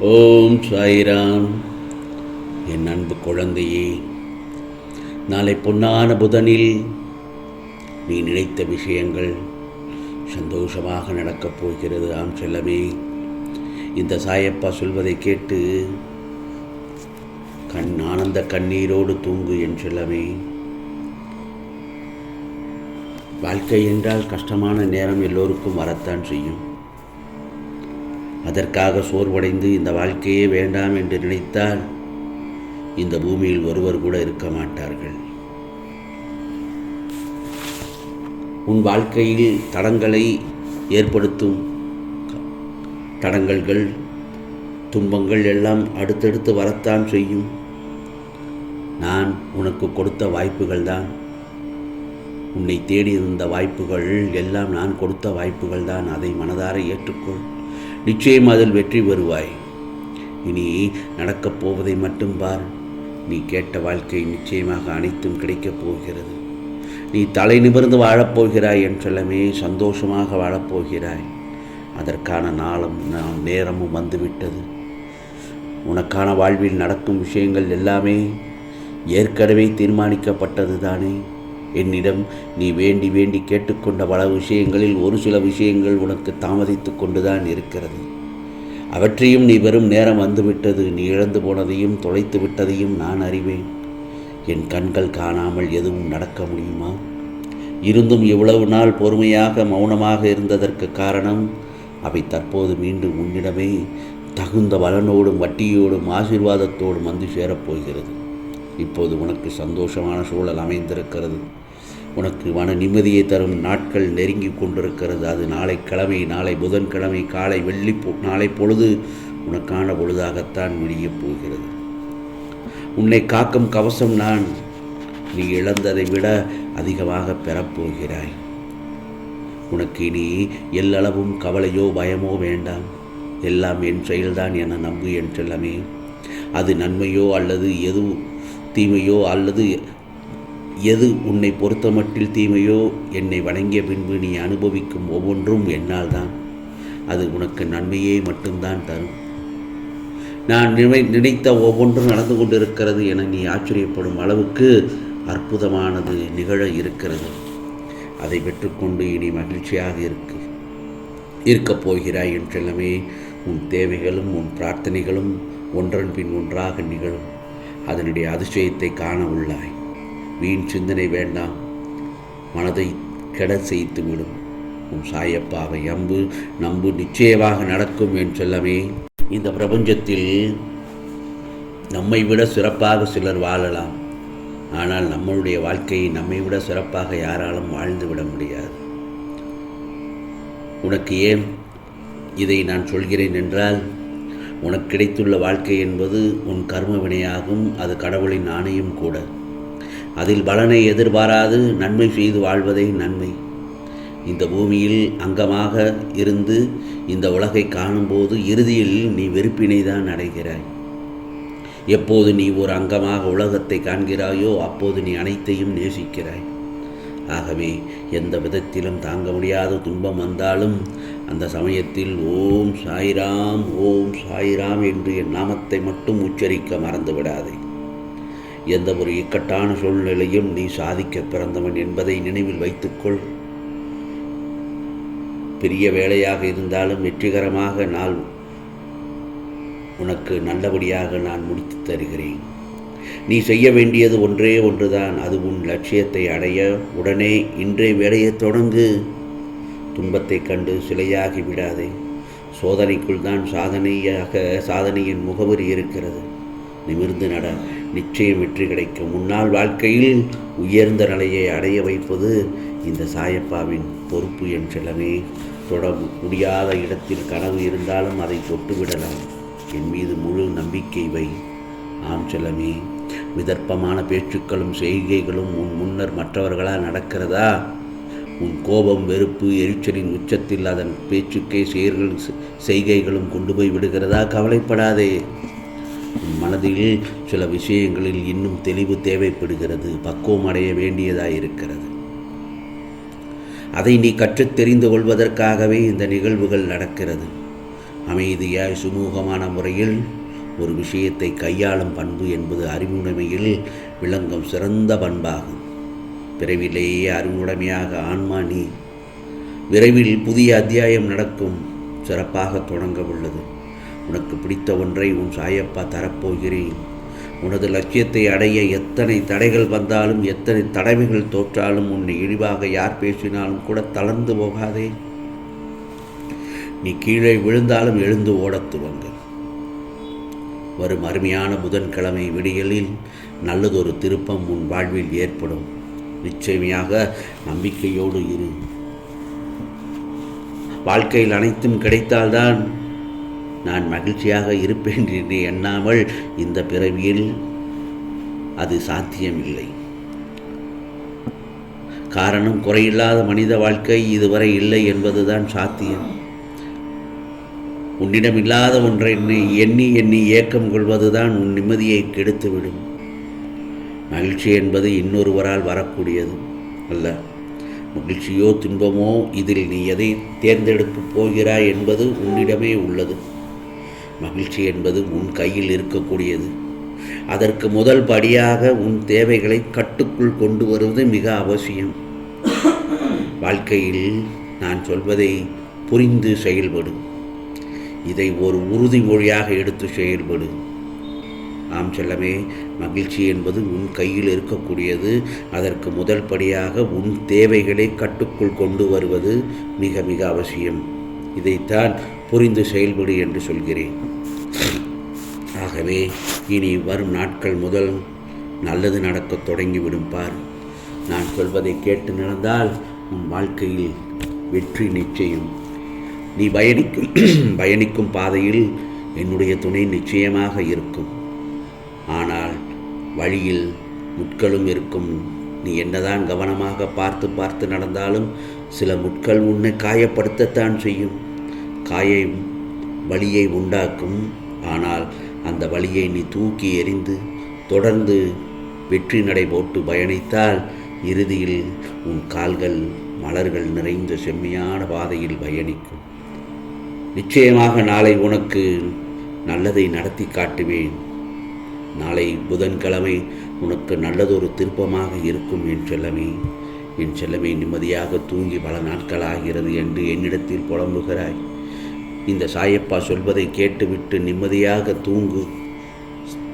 ஓம் சாய்ராம். என் அன்பு குழந்தையே நாளை பொன்னான புதனில் நீ நினைத்த விஷயங்கள் சந்தோஷமாக நடக்கப் போகிறது ஆம் செல்லமே. இந்த சாயப்பா சொல்வதை கேட்டு கண் ஆனந்த கண்ணீரோடு தூங்கு என் செல்லமே. வாழ்க்கை என்றால் கஷ்டமான நேரம் எல்லோருக்கும் வரத்தான் செய்யும். அதற்காக சோர்வடைந்து இந்த வாழ்க்கையே வேண்டாம் என்று நினைத்தால் இந்த பூமியில் ஒருவர் கூட இருக்க மாட்டார்கள். உன் வாழ்க்கையில் தடங்களை ஏற்படுத்தும் தடங்கல்கள் துன்பங்கள் எல்லாம் அடுத்தடுத்து வரத்தான் செய்யும். நான் உனக்கு கொடுத்த வாய்ப்புகள் தான். உன்னை தேடி இருந்த வாய்ப்புகள் எல்லாம் நான் கொடுத்த வாய்ப்புகள் தான். அதை மனதார ஏற்றுக்கொள். நிச்சயம் அதில் வெற்றி பெறுவாய். இனி நடக்கப் போவதை மட்டும் பார். நீ கேட்ட வாழ்க்கை நிச்சயமாக அனைத்தும் கிடைக்கப் போகிறது. நீ தலை நிமிர்ந்து வாழப்போகிறாய் என்றெல்லாமே சந்தோஷமாக வாழப்போகிறாய் அதற்கான நாளும் நேரமும் வந்துவிட்டது. உனக்கான வாழ்வில் நடக்கும் விஷயங்கள் எல்லாமே ஏற்கனவே தீர்மானிக்கப்பட்டது தானே என்னிடம் நீ வேண்டி வேண்டி கேட்டுக்கொண்ட பல விஷயங்களில் ஒரு சில விஷயங்கள் உனக்கு தாமதித்து கொண்டுதான் இருக்கிறது. அவற்றையும் நீ வெறும் நேரம் வந்துவிட்டது நீ இழந்து போனதையும் தொலைத்து விட்டதையும் நான் அறிவேன். என் கண்கள் காணாமல் எதுவும் நடக்க முடியுமா? இருந்தும் இவ்வளவு நாள் பொறுமையாக மௌனமாக இருந்ததற்கு காரணம் அவை தற்போது மீண்டும் உன்னிடமே தகுந்த பலனோடும் வட்டியோடும் ஆசீர்வாதத்தோடும் வந்து சேரப்போகிறது இப்போது உனக்கு சந்தோஷமான சூழல் அமைந்திருக்கிறது. உனக்கு மன நிம்மதியை தரும் நாட்கள் நெருங்கி கொண்டிருக்கிறது. அது நாளை கிழமை நாளை புதன்கிழமை காலை வெள்ளி நாளை பொழுது உனக்கான பொழுதாகத்தான் முடியப் போகிறது. உன்னை காக்கும் கவசம் நான் நீ இழந்ததை விட அதிகமாக பெறப்போகிறாய். உனக்கு இனி எல்லளவும் கவலையோ பயமோ வேண்டாம். எல்லாம் என் செயல்தான் என நம்பு என் செல்லமே அது நன்மையோ அல்லது எது தீமையோ அல்லது எது உன்னை பொறுத்தமட்டில் தீமையோ என்னை வணங்கிய பின்பு நீ அனுபவிக்கும் ஒவ்வொன்றும் என்னால் தான் அது உனக்கு நன்மையே மட்டும்தான் தரும். நான் நினை நினைத்த ஒவ்வொன்றும் நடந்து கொண்டிருக்கிறது என நீ ஆச்சரியப்படும் அளவுக்கு அற்புதமானது நிகழ இருக்கிறது. அதை பெற்றுக்கொண்டு இனி மகிழ்ச்சியாக இருக்கு. இருக்கப் போகிறாய் என்றெல்லாமே உன் தேவைகளும் உன் பிரார்த்தனைகளும் ஒன்றன் பின் ஒன்றாக நிகழும். அதனுடைய அதிசயத்தை காண உள்ளாய். வீண் சிந்தனை வேண்டாம். மனதை கெட செய்து விடும். உன் சாயப்பாவை அம்பு நம்பு நிச்சயமாக நடக்கும் என் செல்லமே. இந்த பிரபஞ்சத்தில் நம்மை விட சிறப்பாக சிலர் வாழலாம். ஆனால் நம்மளுடைய வாழ்க்கையை நம்மை விட சிறப்பாக யாராலும் வாழ்ந்து விட முடியாது. உனக்கு ஏன் இதை நான் சொல்கிறேன் என்றால் உனக்கு கிடைத்துள்ள வாழ்க்கை என்பது உன் கர்ம வினையாகும் அது கடவுளின் ஆணையும் கூட. அதில் பலனை எதிர்பாராது நன்மை செய்து வாழ்வதே நன்மை. இந்த பூமியில் அங்கமாக இருந்து இந்த உலகை காணும்போது இறுதியில் நீ வெறுப்பினை தான் அடைகிறாய். எப்போது நீ ஒரு அங்கமாக உலகத்தை காண்கிறாயோ அப்போது நீ அனைத்தையும் நேசிக்கிறாய். ஆகவே எந்த விதத்திலும் தாங்க முடியாத துன்பம் வந்தாலும் அந்த சமயத்தில் ஓம் சாய்ராம் ஓம் சாய்ராம் என்று என் நாமத்தை மட்டும் உச்சரிக்க மறந்து விடாதே. எந்த ஒரு இக்கட்டான சூழ்நிலையும் நீ சாதிக்க பிறந்தவன் என்பதை நினைவில் வைத்துக்கொள். பெரிய வேலையாக இருந்தாலும் வெற்றிகரமாக நான் உனக்கு நல்லபடியாக நான் முடித்து தருகிறேன். நீ செய்ய வேண்டியது ஒன்றே ஒன்றுதான். அது உன் லட்சியத்தை அடைய உடனே இன்றைய வேலையை தொடங்கு. துன்பத்தை கண்டு சிலையாகி விடாதே சோதனைக்குள் தான் சாதனையாக சாதனையின் முகவரி இருக்கிறது. நிமிர்ந்து நட நிச்சயம் வெற்றி கிடைக்கும் முன்னாள் வாழ்க்கையில் உயர்ந்த நிலையை அடைய வைப்பது இந்த சாயப்பாவின் பொறுப்பு என் செல்லமே. தொட முடியாத இடத்தில் கனவு இருந்தாலும் அதை தொட்டுவிடலாம். என் மீது முழு நம்பிக்கை வை. ஆம் செல்லமே. விதர்ப்பமான பேச்சுக்களும் செய்கைகளும் உன் முன்னர் மற்றவர்களால் நடக்கிறதா? உன் கோபம் வெறுப்பு எரிச்சலின் உச்சத்தில் அதன் பேச்சுக்கே செயல்கள் செய்கைகளும் கொண்டு போய் விடுகிறதா? கவலைப்படாதே. உன் மனதில் சில விஷயங்களில் இன்னும் தெளிவு தேவைப்படுகிறது. பக்குவம் அடைய வேண்டியதாக இருக்கிறது. அதை நீ கற்று தெரிந்து கொள்வதற்காகவே இந்த நிகழ்வுகள் நடக்கிறது. அமைதியாய் சுமூகமான முறையில் ஒரு விஷயத்தை கையாளும் பண்பு என்பது அறிவுடைமையில் விளங்கும் சிறந்த பண்பாகும். பிறவிலேயே அறிவுடைமையாக ஆன்மா நீ. விரைவில் புதிய அத்தியாயம் நடக்கும். சிறப்பாக தொடங்க உள்ளது உனக்கு பிடித்த ஒன்றை உன் சாயப்பா தரப்போகிறேன். உனது லட்சியத்தை அடைய எத்தனை தடைகள் வந்தாலும் எத்தனை தடவைகள் தோற்றாலும் உன்னை இழிவாக யார் பேசினாலும் கூட தளர்ந்து போகாதே. நீ கீழே விழுந்தாலும் எழுந்து ஓடத் துவங்கு. வரும் அருமையான புதன்கிழமை விடியலில் நல்லதொரு திருப்பம் உன் வாழ்வில் ஏற்படும். நிச்சயமையாக நம்பிக்கையோடு இரு. வாழ்க்கையில் அனைத்தும் கிடைத்தால்தான் நான் மகிழ்ச்சியாக இருப்பேன் என்று எண்ணாமல் இந்த பிறவியில் அது சாத்தியமில்லை. காரணம் குறையில்லாத மனித வாழ்க்கை இதுவரை இல்லை என்பதுதான் சாத்தியம். உன்னிடம் இல்லாத ஒன்றை எண்ணி எண்ணி எண்ணி ஏக்கம் கொள்வதுதான் உன் நிம்மதியை கெடுத்துவிடும். மகிழ்ச்சி என்பது இன்னொருவரால் வரக்கூடியது அல்ல. மகிழ்ச்சியோ துன்பமோ இதில் நீ எதை தேர்ந்தெடுக்கப் போகிறாய் என்பது உன்னிடமே உள்ளது. மகிழ்ச்சி என்பது உன் கையில் இருக்கக்கூடியது. அதற்கு முதல் படியாக உன் தேவைகளை கட்டுக்குள் கொண்டு வருவது மிக அவசியம். வாழ்க்கையில் நான் சொல்வதை புரிந்து செயல்படு. இதை ஒரு உறுதிமொழியாக எடுத்து செயல்படு. ஆம் செல்லமே மகிழ்ச்சி என்பது உன் கையில் இருக்கக்கூடியது. அதற்கு முதல் படியாக உன் தேவைகளை கட்டுக்குள் கொண்டு வருவது மிக மிக அவசியம். இதைத்தான் புரிந்து செயல்படு என்று சொல்கிறேன். ஆகவே இனி வரும் நாட்கள் முதல் நல்லது நடக்கத் தொடங்கிவிடும் பார். நான் சொல்வதை கேட்டு நடந்தால் உன் வாழ்க்கையில் வெற்றி நிச்சயம். நீ பயணிக்கும் பயணிக்கும் பாதையில் என்னுடைய துணை நிச்சயமாக இருக்கும். ஆனால் வழியில் முட்களும் இருக்கும். நீ என்னதான் கவனமாக பார்த்து பார்த்து நடந்தாலும் சில முட்கள் உன்னை காயப்படுத்தத்தான் செய்யும். காயம் வழியை உண்டாக்கும். ஆனால் அந்த வழியை நீ தூக்கி எறிந்து தொடர்ந்து வெற்றி நடை போட்டு பயணித்தால் இறுதியில் உன் கால்கள் மலர்கள் நிறைந்த செம்மையான பாதையில் பயணிக்கும். நிச்சயமாக நாளை உனக்கு நல்லதை நடத்தி காட்டுவேன். நாளை புதன்கிழமை உனக்கு நல்லதொரு திருப்பமாக இருக்கும் என் செல்லமே. என் செல்லமே நிம்மதியாக தூங்கி பல நாட்கள் ஆகிறது என்று என்னிடத்தில் புலம்புகிறாய். இந்த சாயப்பா சொல்வதை கேட்டுவிட்டு நிம்மதியாக தூங்கு.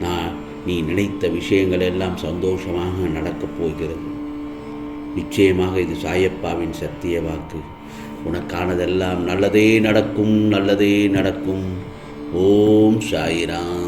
நான் நீ நினைத்த விஷயங்கள் எல்லாம் சந்தோஷமாக நடக்கப் போகிறது. நிச்சயமாக இது சாயப்பாவின் சத்திய வாக்கு. உனக்கானதெல்லாம் நல்லதே நடக்கும் நல்லதே நடக்கும். ஓம் சாயிராம்.